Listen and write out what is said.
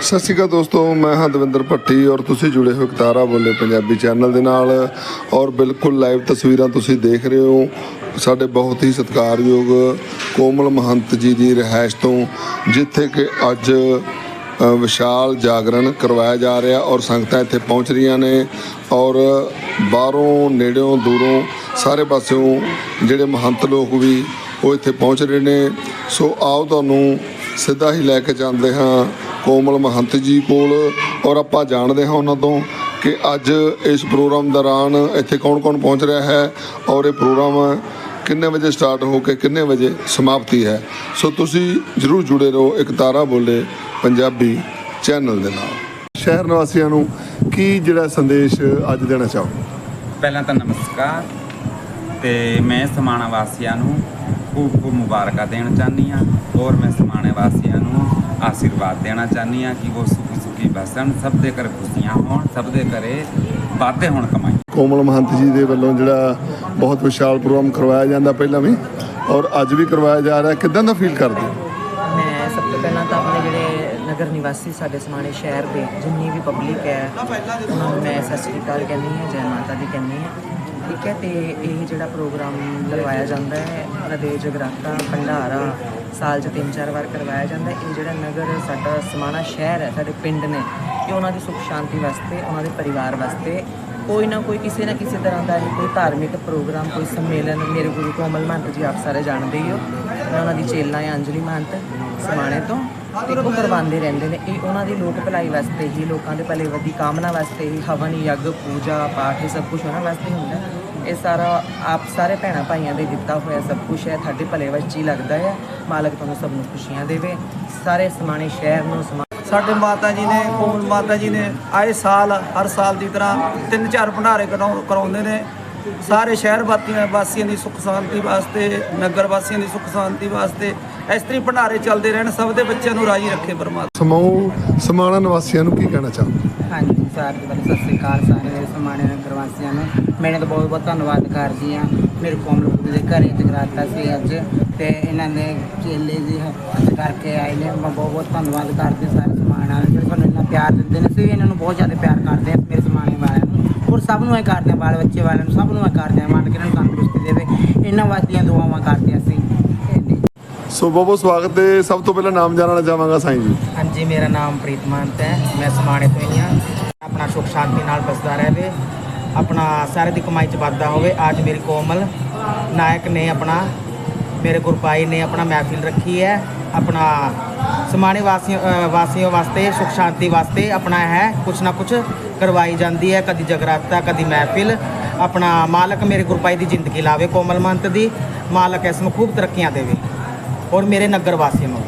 ਸਤਿ ਸ਼੍ਰੀ ਅਕਾਲ ਦੋਸਤੋ, ਮੈਂ ਹਾਂ ਦਵਿੰਦਰ ਭੱਟੀ ਔਰ ਤੁਸੀਂ ਜੁੜੇ ਹੋ ਤਾਰਾ ਬੋਲੇ ਪੰਜਾਬੀ ਚੈਨਲ ਦੇ ਨਾਲ। ਔਰ ਬਿਲਕੁਲ ਲਾਈਵ ਤਸਵੀਰਾਂ ਤੁਸੀਂ ਦੇਖ ਰਹੇ ਹੋ। ਸਾਡੇ ਬਹੁਤ ਹੀ ਸਤਿਕਾਰਯੋਗ ਕੋਮਲ ਮਹੰਤ ਜੀ ਦੀ ਰਿਹਾਇਸ਼ ਤੋਂ, ਜਿੱਥੇ ਕਿ ਅੱਜ ਵਿਸ਼ਾਲ ਜਾਗਰਣ ਕਰਵਾਇਆ ਜਾ ਰਿਹਾ ਔਰ ਸੰਗਤਾਂ ਇੱਥੇ ਪਹੁੰਚ ਰਹੀਆਂ ਨੇ। ਔਰ ਬਾਹਰੋਂ, ਨੇੜਿਓਂ, ਦੂਰੋਂ ਸਾਰੇ ਪਾਸਿਓਂ ਜਿਹੜੇ ਮਹੰਤ ਲੋਕ ਵੀ ਉਹ ਇੱਥੇ ਪਹੁੰਚ ਰਹੇ ਨੇ। ਸੋ ਆਓ ਤੁਹਾਨੂੰ ਸਿੱਧਾ ਹੀ ਲੈ ਕੇ ਜਾਂਦੇ ਹਾਂ। ਕੋਮਲ ਮਹੰਤ ਜੀ ਕੋਲ। ਔਰ ਆਪਾਂ ਜਾਣਦੇ ਹਾਂ ਉਹਨਾਂ ਤੋਂ ਕਿ ਅੱਜ ਇਸ ਪ੍ਰੋਗਰਾਮ ਦੌਰਾਨ ਇੱਥੇ ਕੌਣ-ਕੌਣ ਪਹੁੰਚ ਰਿਹਾ ਹੈ ਔਰ ਇਹ ਪ੍ਰੋਗਰਾਮ ਕਿੰਨੇ ਵਜੇ ਸਟਾਰਟ ਹੋ ਕੇ ਕਿੰਨੇ ਵਜੇ ਸਮਾਪਤੀ ਹੈ। ਸੋ ਤੁਸੀਂ ਜਰੂਰ ਜੁੜੇ ਰਹੋ ਇੱਕ ਤਾਰਾ ਬੋਲੇ ਪੰਜਾਬੀ ਚੈਨਲ ਦੇ ਨਾਲ। ਸ਼ਹਿਰ ਨਿਵਾਸੀਆਂ ਨੂੰ ਕੀ ਜਿਹੜਾ ਸੰਦੇਸ਼ ਅੱਜ ਦੇਣਾ ਚਾਹੋ ਪਹਿਲਾਂ ਤਾਂ ਨਮਸਕਾਰ ਤੇ ਮੈਂ ਸਮਾਣਾ ਵਾਸੀਆਂ ਨੂੰ ਖੂਬ ਖੂਬ ਮੁਬਾਰਕਾਂ ਦੇਣਾ ਚਾਹਨੀ ਹਾਂ। ਔਰ ਮੈਂ ਸਮਾਣੇ ਵਾਸੀਆਂ ਨੂੰ ਆਸ਼ੀਰਵਾਦ ਦੇਣਾ ਚਾਹਨੀ ਹਾਂ ਕਿ ਉਹ ਸੁਖੀ ਸੁਖੀ ਬਸਣ ਸਭ ਦੇ ਘਰ ਖੁਸ਼ੀਆਂ ਹੋਣ ਸਭ ਦੇ ਘਰੇ ਵਾਧੇ ਹੋਣ ਕਮਾਈ। ਕੋਮਲ ਮਹੰਤ ਜੀ ਦੇ ਵੱਲੋਂ ਜਿਹੜਾ ਬਹੁਤ ਵਿਸ਼ਾਲ ਪ੍ਰੋਗਰਾਮ ਕਰਵਾਇਆ ਜਾਂਦਾ ਪਹਿਲਾਂ ਵੀ ਔਰ ਅੱਜ ਵੀ ਕਰਵਾਇਆ ਜਾ ਰਿਹਾ। ਕਿਦਾਂ ਦਾ ਫੀਲ ਕਰਦੇ? ਮੈਂ ਸਭ ਤੋਂ ਪਹਿਲਾਂ ਤਾਂ ਆਪਣੇ ਜਿਹੜੇ ਨਗਰ ਨਿਵਾਸੀ ਸਾਡੇ ਸਮਾਣੇ ਸ਼ਹਿਰ ਦੇ ਜਿੰਨੀ ਵੀ ਪਬਲਿਕ ਹੈ ਉਹਨਾਂ ਨੂੰ ਮੈਂ ਸਤਿ ਸ੍ਰੀ ਅਕਾਲ ਕਹਿੰਦੀ ਹਾਂ ਜੈ ਮਾਤਾ ਦੀ ਕਹਿੰਦੀ ਹਾਂ। ਠੀਕ ਹੈ, ਤੇ ਇਹ ਜਿਹੜਾ ਪ੍ਰੋਗਰਾਮ ਕਰਵਾਇਆ ਜਾਂਦਾ ਹੈ ਨਦੇ ਜਗਰਾਤਾ ਭੰਡਾਰਾ ਸਾਲ 'ਚ ਤਿੰਨ ਚਾਰ ਵਾਰ ਕਰਵਾਇਆ ਜਾਂਦਾ ਹੈ। ਇਹ ਜਿਹੜਾ ਨਗਰ ਸਾਡਾ ਸਮਾਣਾ ਸ਼ਹਿਰ ਹੈ, ਸਾਡੇ ਪਿੰਡ ਨੇ, ਇਹ ਉਹਨਾਂ ਦੀ ਸੁੱਖ ਸ਼ਾਂਤੀ ਵਾਸਤੇ, ਉਹਨਾਂ ਦੇ ਪਰਿਵਾਰ ਵਾਸਤੇ ਕੋਈ ਨਾ ਕੋਈ ਕਿਸੇ ਨਾ ਕਿਸੇ ਤਰ੍ਹਾਂ ਦਾ ਇਹ ਕੋਈ ਧਾਰਮਿਕ ਪ੍ਰੋਗਰਾਮ, ਕੋਈ ਸੰਮੇਲਨ ਮੇਰੇ ਗੁਰੂ ਕੋਮਲ ਮਹੰਤ ਜੀ ਆਪ ਸਾਰੇ ਜਾਣਦੇ ਹੀ ਹੋ। ਮੈਂ ਉਹਨਾਂ ਦੀ ਚੇਲਾ ਹੈ, ਅੰਜਲੀ ਮਹੰਤ ਸਮਾਣੇ ਤੋਂ ਤੇ ਉਹ ਕਰਵਾਉਂਦੇ ਰਹਿੰਦੇ ਨੇ। ਇਹ ਉਹਨਾਂ ਦੀ ਲੋਕ ਭਲਾਈ ਵਾਸਤੇ ਹੀ, ਲੋਕਾਂ ਦੇ ਭਲੇ ਵਧੀ ਕਾਮਨਾ ਵਾਸਤੇ ਹੀ ਹਵਨ, ਯੱਗ, ਪੂਜਾ, ਪਾਠ, ਇਹ ਸਭ ਕੁਝ ਉਹਨਾਂ ਵਾਸਤੇ ਹੁੰਦਾ ਇਹ ਸਾਰਾ ਆਪ ਸਾਰੇ ਭੈਣਾਂ ਭਾਈਆਂ ਦੇ ਦਿੱਤਾ ਹੋਇਆ ਸਭ ਕੁਝ ਹੈ। ਤੁਹਾਡੇ ਭਲੇ ਵਿੱਚ ਹੀ ਲੱਗਦਾ ਹੈ। ਮਾਲਕ ਤੁਹਾਨੂੰ ਸਭ ਨੂੰ ਖੁਸ਼ੀਆਂ ਦੇਵੇ। ਸਾਰੇ ਸਮਾਣੇ ਸ਼ਹਿਰ ਨੂੰ ਸਮਾ ਸਾਡੇ ਮਾਤਾ ਜੀ ਨੇ ਕੋਮਲ ਮਾਤਾ ਜੀ ਨੇ ਆਏ ਸਾਲ ਹਰ ਸਾਲ ਦੀ ਤਰ੍ਹਾਂ ਤਿੰਨ ਚਾਰ ਭੰਡਾਰੇ ਕਰਾਉ- ਕਰਾਉਂਦੇ ਨੇ। ਸਾਰੇ ਸ਼ਹਿਰ ਵਾਸੀਆਂ ਵਾਸੀਆਂ ਦੀ ਸੁੱਖ ਸ਼ਾਂਤੀ ਵਾਸਤੇ ਨਗਰ ਵਾਸੀਆਂ ਦੀ ਸੁੱਖ ਸ਼ਾਂਤੀ ਵਾਸਤੇ ਇਸ ਤਰੀ ਭੰਡਾਰੇ ਚੱਲਦੇ ਰਹਿਣ ਸਭ ਦੇ ਬੱਚਿਆਂ ਨੂੰ ਰਾਜੀ ਰੱਖੇ ਪਰਮਾਤਮਾ। ਸਮੂਹ ਸਮਾਣਾ ਨਿਵਾਸੀਆਂ ਨੂੰ ਕੀ ਕਹਿਣਾ ਚਾਹੋ ਹਾਂਜੀ ਸਰ ਜੀ ਪਹਿਲਾਂ ਸਤਿ ਸ੍ਰੀ ਅਕਾਲ ਸਾਰੇ ਮੇਰੇ ਸਮਾਣੇ ਨਗਰ ਵਾਸੀਆਂ ਨੂੰ। ਮੈਂ ਤਾਂ ਬਹੁਤ ਬਹੁਤ ਧੰਨਵਾਦ ਕਰਦੀ ਹਾਂ। ਮੇਰੇ ਕੋਮਲ ਬੁੱਧ ਦੇ ਘਰੇ ਜਗਰਾਤਾ ਸੀ ਅੱਜ ਤੇ ਇਹਨਾਂ ਨੇ ਚੇਲੇ ਜੀ ਅੱਜ ਕਰਕੇ ਆਏ ਨੇ। ਮੈਂ ਬਹੁਤ ਬਹੁਤ ਧੰਨਵਾਦ ਕਰਦੀ ਸਾਰੇ ਸਮਾਣੇ ਵਾਲੇ ਜਿਹੜੇ ਸਾਨੂੰ ਇੰਨਾ ਪਿਆਰ ਦਿੰਦੇ ਨੇ। ਵੀ ਇਹਨਾਂ ਨੂੰ ਬਹੁਤ ਜ਼ਿਆਦਾ ਪਿਆਰ ਕਰਦੇ ਹਾਂ ਮੇਰੇ ਸਮਾਣੇ ਵਾਲਿਆਂ ਨੂੰ। ਔਰ ਸਭ ਨੂੰ ਇਹ ਕਰਦੇ ਹਾਂ ਬਾਲ ਬੱਚੇ ਵਾਲਿਆਂ ਨੂੰ ਸਭ ਨੂੰ ਇਹ ਕਰਦੇ ਹਾਂ ਮੰਨ ਕੇ ਇਹਨਾਂ ਨੂੰ ਤੰਦਰੁਸਤੀ ਦੇਵੇ। ਇਹਨਾਂ ਵਾਸਤੇ ਦੁਆਵਾਂ ਕਰਦੇ ਹਾਂ ਅਸੀਂ। ਸੋ ਬਹੁਤ ਬਹੁਤ ਸਵਾਗਤ ਹੈ। ਸਭ ਤੋਂ ਪਹਿਲਾਂ ਨਾਮ ਜਾਣਨਾ ਚਾਹਾਂਗਾ ਸਾਈਂ ਜੀ। ਹਾਂਜੀ ਮੇਰਾ ਨਾਮ ਪ੍ਰੀਤ ਮਹੰਤ ਹੈ। ਮੈਂ ਸਮਾਣੇ ਤੋਂ ਹੀ ਹਾਂ। ਆਪਣਾ ਸੁੱਖ ਸ਼ਾਂਤੀ ਨਾਲ ਬਸਦਾ ਰਹੇ ਆਪਣਾ ਸਾਰੇ ਦੀ ਕਮਾਈ ਚ ਵਾਧਾ ਹੋਵੇ। ਅੱਜ ਮੇਰੀ ਕੋਮਲ ਨਾਇਕ ਨੇ ਆਪਣਾ, ਮੇਰੇ ਗੁਰਪਾਈ ਨੇ ਆਪਣਾ ਮਹਿਫਿਲ ਰੱਖੀ ਹੈ। ਆਪਣਾ ਸਮਾਣੇ ਵਾਸੀਆਂ ਵਾਸੀਆਂ ਵਾਸਤੇ, ਸੁੱਖ ਸ਼ਾਂਤੀ ਵਾਸਤੇ ਆਪਣਾ ਹੈ। ਕੁਛ ਨਾ ਕੁਛ ਕਰਵਾਈ ਜਾਂਦੀ ਹੈ, ਕਦੀ ਜਗਰਾਤਾ, ਕਦੀ ਮਹਿਫਿਲ। ਆਪਣਾ ਮਾਲਕ ਮੇਰੇ ਗੁਰਪਾਈ ਦੀ ਜ਼ਿੰਦਗੀ ਲਾਵੇ, ਕੋਮਲ ਮੰਤ ਦੀ। ਮਾਲਕ ਇਸ ਨੂੰ ਖੂਬ ਤਰੱਕੀਆਂ ਦੇਵੇ। ਔਰ ਮੇਰੇ ਨਗਰ ਵਾਸੀਆਂ ਨੂੰ।